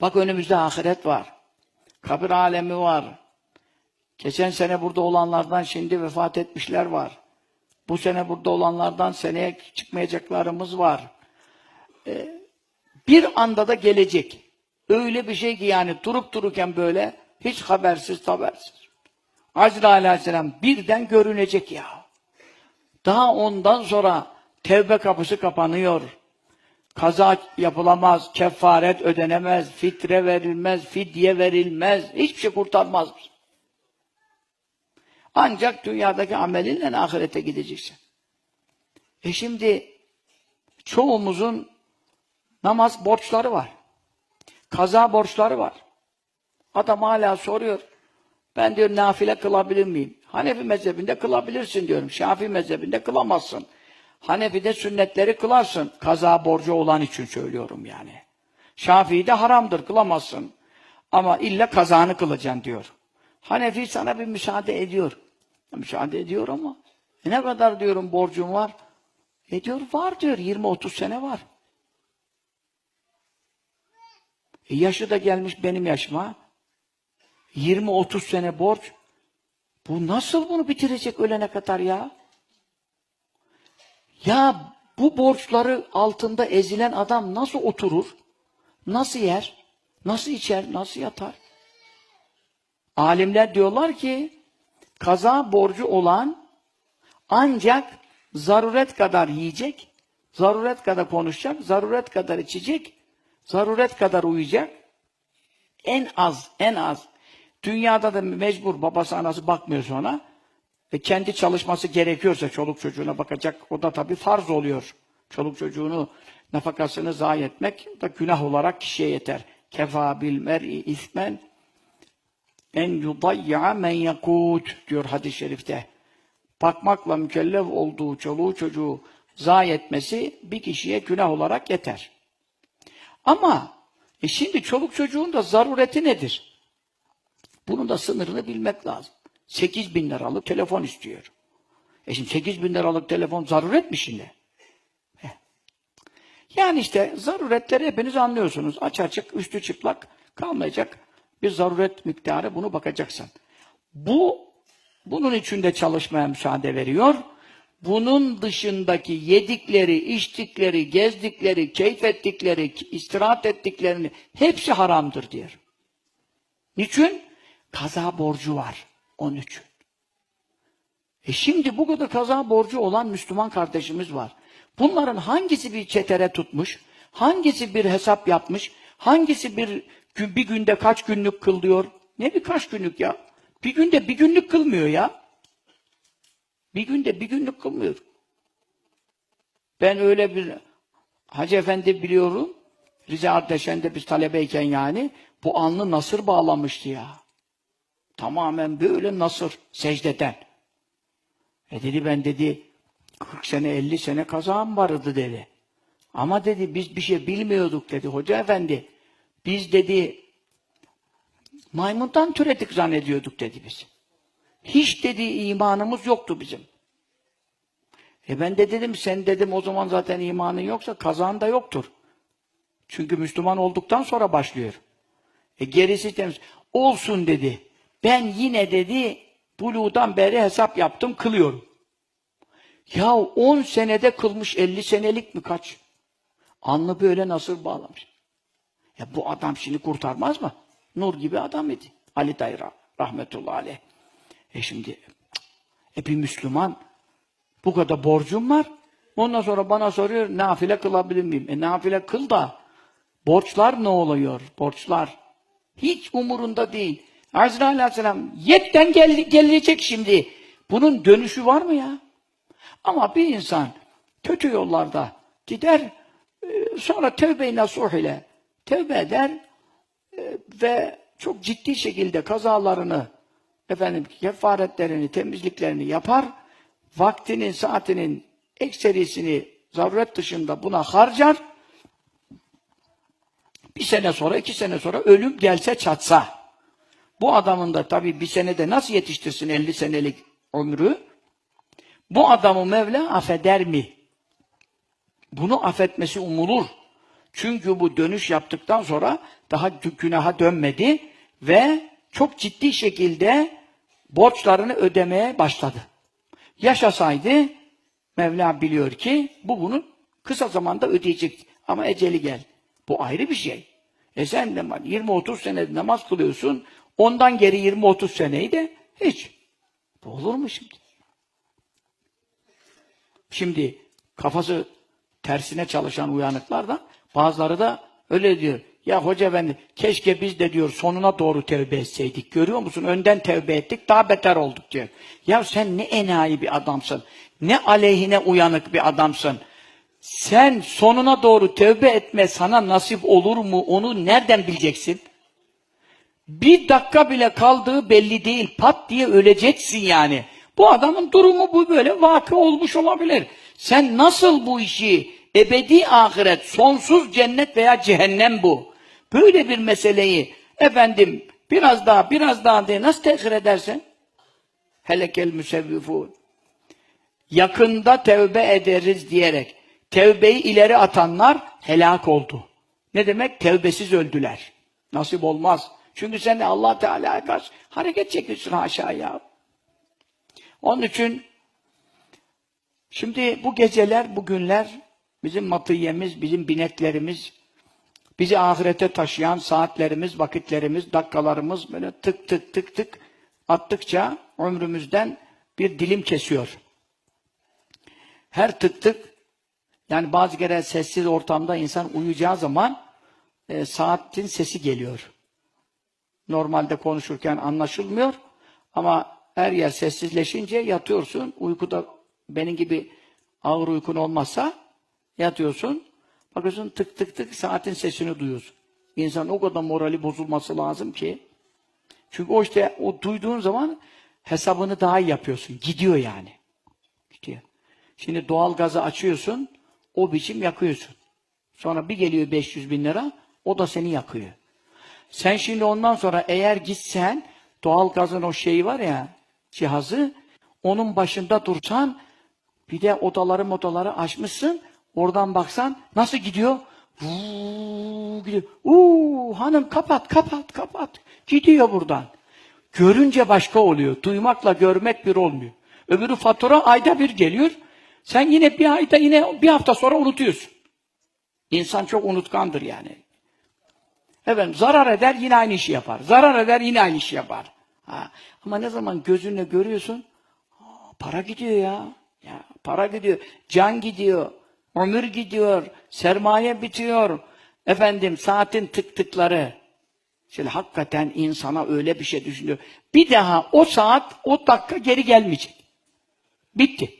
Bak önümüzde ahiret var. Kabir alemi var. Geçen sene burada olanlardan şimdi vefat etmişler var. Bu sene burada olanlardan seneye çıkmayacaklarımız var. Ee, bir anda da gelecek. Öyle bir şey ki yani durup dururken böyle hiç habersiz habersiz. Azrail aleyhisselam birden görünecek ya. Daha ondan sonra tevbe kapısı kapanıyor. Kaza yapılamaz, kefaret ödenemez, fitre verilmez, fidye verilmez, hiçbir şey kurtarmaz. Ancak dünyadaki amelinle ahirete gideceksin. E şimdi çoğumuzun namaz borçları var. Kaza borçları var. Adam hala soruyor. Ben diyor nafile kılabilir miyim? Hanefi mezhebinde kılabilirsin diyorum. Şafii mezhebinde kılamazsın. Hanefi'de sünnetleri kılarsın. Kaza borcu olan için söylüyorum yani. Şafii'de haramdır kılamazsın. Ama illa kazanı kılacaksın diyor. Hanefi sana bir müsaade ediyor. Müsaade ediyor ama e ne kadar diyorum borcum var? E diyor var diyor 20-30 sene var. E yaşı da gelmiş benim yaşıma. 20-30 sene borç. Bu nasıl bunu bitirecek ölene kadar ya? Ya bu borçları altında ezilen adam nasıl oturur? Nasıl yer? Nasıl içer? Nasıl yatar? Alimler diyorlar ki kaza borcu olan ancak zaruret kadar yiyecek, zaruret kadar konuşacak, zaruret kadar içecek, zaruret kadar uyuyacak. En az, en az. Dünyada da mecbur babası anası bakmıyor sonra. Ve kendi çalışması gerekiyorsa çoluk çocuğuna bakacak. O da tabii farz oluyor. Çoluk çocuğunu nafakasını zayi etmek da günah olarak kişiye yeter. Kefa bil mer'i ismen en yudayya men yakut diyor hadis-i şerifte. Bakmakla mükellef olduğu çoluğu çocuğu zayi etmesi bir kişiye günah olarak yeter. Ama e şimdi çoluk çocuğun da zarureti nedir? Bunun da sınırını bilmek lazım. 8 bin liralık telefon istiyor. E şimdi 8 bin liralık telefon zaruret mi şimdi? Yani işte zaruretleri hepiniz anlıyorsunuz. Aç açık, üstü çıplak kalmayacak bir zaruret miktarı bunu bakacaksın. Bu bunun içinde çalışmaya müsaade veriyor. Bunun dışındaki yedikleri, içtikleri, gezdikleri, keyif ettikleri, istirahat ettiklerini hepsi haramdır diyor. Niçin? Kaza borcu var. Onun için. E şimdi bu kadar kaza borcu olan Müslüman kardeşimiz var. Bunların hangisi bir çetere tutmuş, hangisi bir hesap yapmış, hangisi bir bir günde kaç günlük kılıyor? Ne bir kaç günlük ya? Bir günde bir günlük kılmıyor ya. Bir günde bir günlük kılmıyor. Ben öyle bir Hacı Efendi biliyorum. Rize Ardeşen'de biz talebeyken yani bu alnı nasır bağlamıştı ya. Tamamen böyle nasır secdeden. E dedi ben dedi 40 sene 50 sene kazağım vardı dedi. Ama dedi biz bir şey bilmiyorduk dedi hoca efendi. Biz dedi maymundan türedik zannediyorduk dedi biz. Hiç dedi imanımız yoktu bizim. E ben de dedim sen dedim o zaman zaten imanın yoksa kazan da yoktur. Çünkü Müslüman olduktan sonra başlıyor. E gerisi temiz. Olsun dedi. Ben yine dedi buluğdan beri hesap yaptım kılıyorum. Ya 10 senede kılmış 50 senelik mi kaç? Anlı böyle nasıl bağlamış. Ya bu adam şimdi kurtarmaz mı? Nur gibi adam idi. Ali Dayra rahmetullahi aleyh. E şimdi e bir Müslüman bu kadar borcum var. Ondan sonra bana soruyor nafile kılabilir miyim? E nafile kıl da borçlar ne oluyor? Borçlar. Hiç umurunda değil. Azrail aleyhisselam yetten gel gelecek şimdi. Bunun dönüşü var mı ya? Ama bir insan kötü yollarda gider e, sonra tevbe-i nasuh ile tevbe eder e, ve çok ciddi şekilde kazalarını efendim kefaretlerini, temizliklerini yapar. Vaktinin, saatinin ekserisini zaruret dışında buna harcar. Bir sene sonra, iki sene sonra ölüm gelse çatsa. Bu adamın da tabii bir senede nasıl yetiştirsin 50 senelik ömrü? Bu adamı Mevla affeder mi? Bunu affetmesi umulur. Çünkü bu dönüş yaptıktan sonra daha gü- günaha dönmedi ve çok ciddi şekilde borçlarını ödemeye başladı. Yaşasaydı Mevla biliyor ki bu bunu kısa zamanda ödeyecek. Ama eceli gel. Bu ayrı bir şey. E sen de 20-30 sene namaz kılıyorsun. Ondan geri 20-30 seneyi de hiç. Bu olur mu şimdi? Şimdi kafası tersine çalışan uyanıklar da bazıları da öyle diyor. Ya hoca efendi keşke biz de diyor sonuna doğru tevbe etseydik. Görüyor musun? Önden tevbe ettik daha beter olduk diyor. Ya sen ne enayi bir adamsın. Ne aleyhine uyanık bir adamsın. Sen sonuna doğru tevbe etme sana nasip olur mu onu nereden bileceksin? Bir dakika bile kaldığı belli değil. Pat diye öleceksin yani. Bu adamın durumu bu böyle vakı olmuş olabilir. Sen nasıl bu işi ebedi ahiret, sonsuz cennet veya cehennem bu. Böyle bir meseleyi efendim biraz daha biraz daha diye nasıl tehir edersin? Helekel müsevvifun. Yakında tevbe ederiz diyerek tevbeyi ileri atanlar helak oldu. Ne demek? Tevbesiz öldüler. Nasip olmaz. Çünkü sen de Allah Teala'ya karşı hareket çekiyorsun haşa ya. Onun için şimdi bu geceler, bu günler bizim matiyemiz, bizim bineklerimiz, bizi ahirete taşıyan saatlerimiz, vakitlerimiz, dakikalarımız böyle tık tık tık tık attıkça ömrümüzden bir dilim kesiyor. Her tık tık yani bazı kere sessiz ortamda insan uyuyacağı zaman e, saatin sesi geliyor. Normalde konuşurken anlaşılmıyor ama her yer sessizleşince yatıyorsun. Uykuda benim gibi ağır uykun olmazsa yatıyorsun. Bakıyorsun tık tık tık saatin sesini duyuyorsun. İnsan o kadar morali bozulması lazım ki. Çünkü o işte o duyduğun zaman hesabını daha iyi yapıyorsun. Gidiyor yani. Gidiyor. Şimdi doğal gazı açıyorsun, o biçim yakıyorsun. Sonra bir geliyor 500 bin lira, o da seni yakıyor. Sen şimdi ondan sonra eğer gitsen, doğal gazın o şeyi var ya, cihazı, onun başında dursan, bir de odaları odaları açmışsın, oradan baksan, nasıl gidiyor? Vuu, gidiyor. Uuu, hanım kapat, kapat, kapat. Gidiyor buradan. Görünce başka oluyor. Duymakla görmek bir olmuyor. Öbürü fatura ayda bir geliyor. Sen yine bir ayda yine bir hafta sonra unutuyorsun. İnsan çok unutkandır yani. Efendim zarar eder yine aynı işi yapar. Zarar eder yine aynı işi yapar. Ha. Ama ne zaman gözünle görüyorsun para gidiyor ya. ya. Para gidiyor. Can gidiyor. Ömür gidiyor. Sermaye bitiyor. Efendim saatin tık tıkları. Şimdi hakikaten insana öyle bir şey düşünüyor. Bir daha o saat, o dakika geri gelmeyecek. Bitti.